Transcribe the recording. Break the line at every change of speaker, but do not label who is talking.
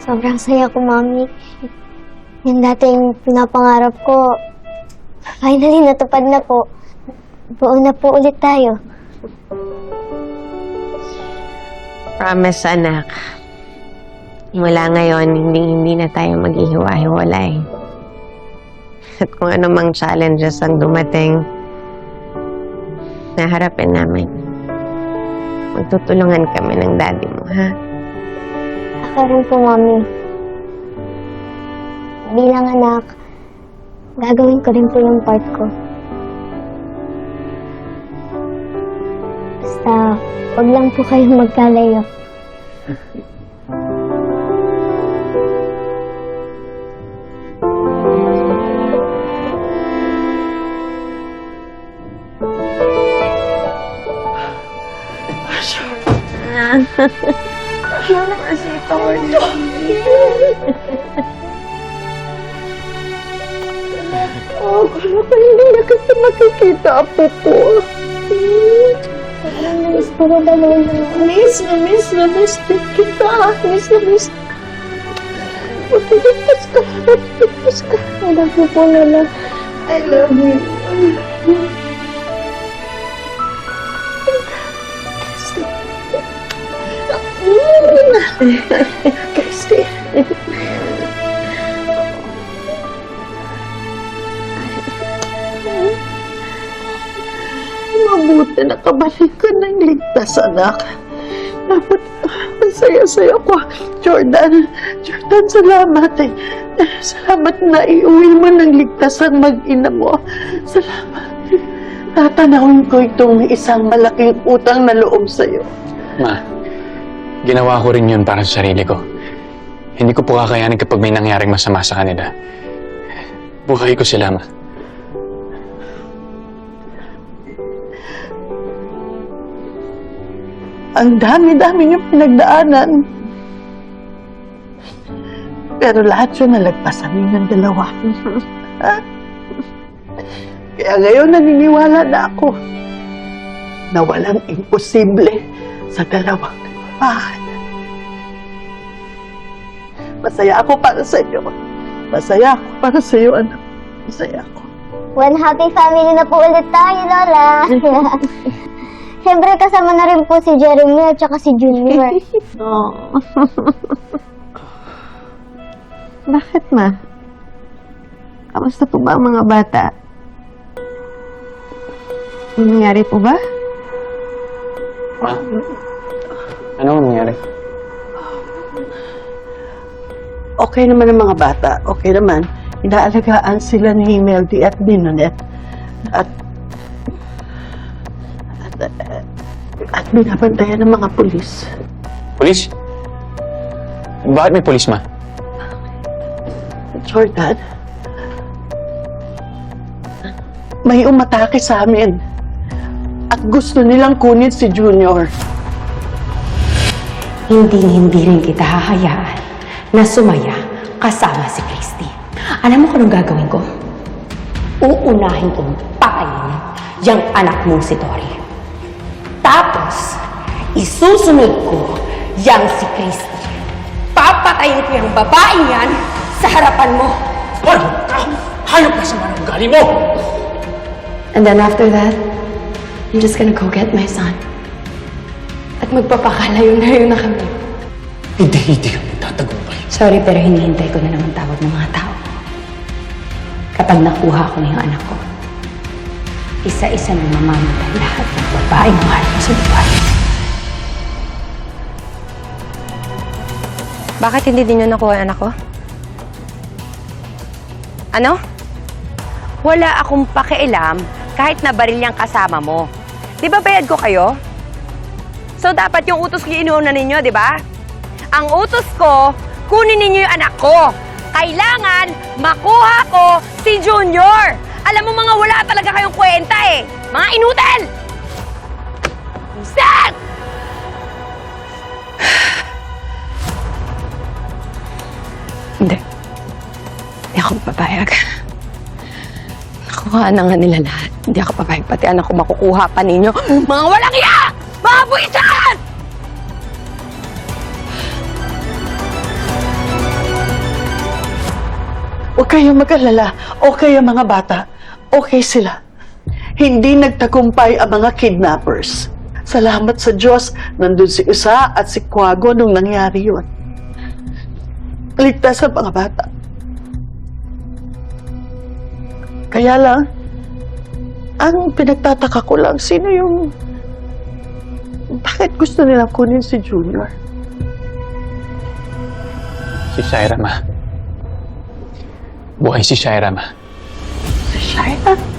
Sobrang saya ko, Mami. Yung dating pinapangarap ko, finally natupad na po. Buo na po ulit tayo.
Promise, anak. Mula ngayon, hindi, hindi na tayo maghihiwa-hiwalay. At kung ano mang challenges ang dumating, naharapin namin. Magtutulungan kami ng daddy mo, ha?
Ako rin po, Mami. Bilang anak, gagawin ko rin po yung part ko. Basta, wag lang po kayong magkalayo.
Oh, kala ko hindi na kita makikita, apo ko.
Sobrang nais ko na dalawin mo.
Miss na miss na miss din kita. Miss na miss. Matiligtas ka. Matiligtas ka.
I love you po, Lola.
I love you. Kirsty. Mabuti nakabalik ka ng ligtas, anak. Dapat masaya-saya ko. Jordan, Jordan, salamat eh. Salamat na iuwi mo ng ligtas ang mag-ina mo. Salamat. Tatanawin ko itong isang malaking utang na loob sa'yo.
Ma, ginawa ko rin yun para sa sarili ko. Hindi ko po kakayanin kapag may nangyaring masama sa kanila. Buhay ko sila, ma.
Ang dami-dami niyong pinagdaanan. Pero lahat yun nalagpasan niyo ng dalawa. Kaya ngayon naniniwala na ako na walang imposible sa dalawang nagmamahal. Masaya ako para sa iyo. Masaya ako para sa iyo, anak. Masaya ako.
One happy family na po ulit tayo, Lola. Siyempre, kasama na rin po si Jeremy at saka si Junior.
Oh. Bakit, ma? Kamusta po ba ang mga bata? May nangyari po ba?
Ma? Ano ang nangyari?
Okay naman ang mga bata. Okay naman. Inaalagaan sila ni Meldy at ni. At at, at, at binabantayan ng mga pulis.
Polis? Bakit may polis, ma?
Jordan, may umatake sa amin. At gusto nilang kunin si Junior.
Hindi hindi rin kita hahayaan na sumaya kasama si Christy. Alam mo kung anong gagawin ko? Uunahin kong pakainin yung anak mong si Tori. Tapos, isusunod ko yang si Christy. Papatayin ko yung babaeng yan sa harapan mo.
Ka? Hayop ka sa ugali mo!
And then after that, I'm just gonna go get my son. At magpapakalayo-layo na kami.
Hindi, hindi ka magtatagumpay.
Sorry, pero hinihintay ko na naman tawag ng mga tao. Kapag nakuha ko na yung anak ko, isa-isa na mamamatay lahat ng babaeng mahal ko sa buhay.
Bakit hindi din nyo nakuha ang anak ko? Ano? Wala akong pakialam kahit na baril niyang kasama mo. Di ba bayad ko kayo? So dapat yung utos ko inuuna ninyo, di ba? Ang utos ko, kunin ninyo yung anak ko. Kailangan makuha ko si Junior. Alam mo mga wala talaga kayong kwenta eh. Mga inutel! Set!
Hindi. Hindi ako papayag. Nakuha na nga nila lahat. Hindi ako papayag. Pati anak ko makukuha pa ninyo.
Mga walang iya! Mga buwisan!
Huwag kayong mag-alala. Okay ang mga bata. Okay sila. Hindi nagtagumpay ang mga kidnappers. Salamat sa Diyos, nandun si Isa at si Kwago nung nangyari yun. Ligtas ang mga bata. Kaya lang, ang pinagtataka ko lang, sino yung... Bakit gusto nilang kunin si Junior?
Si Shaira, ma. Buhay si Shaira, ma.
Si Shaira?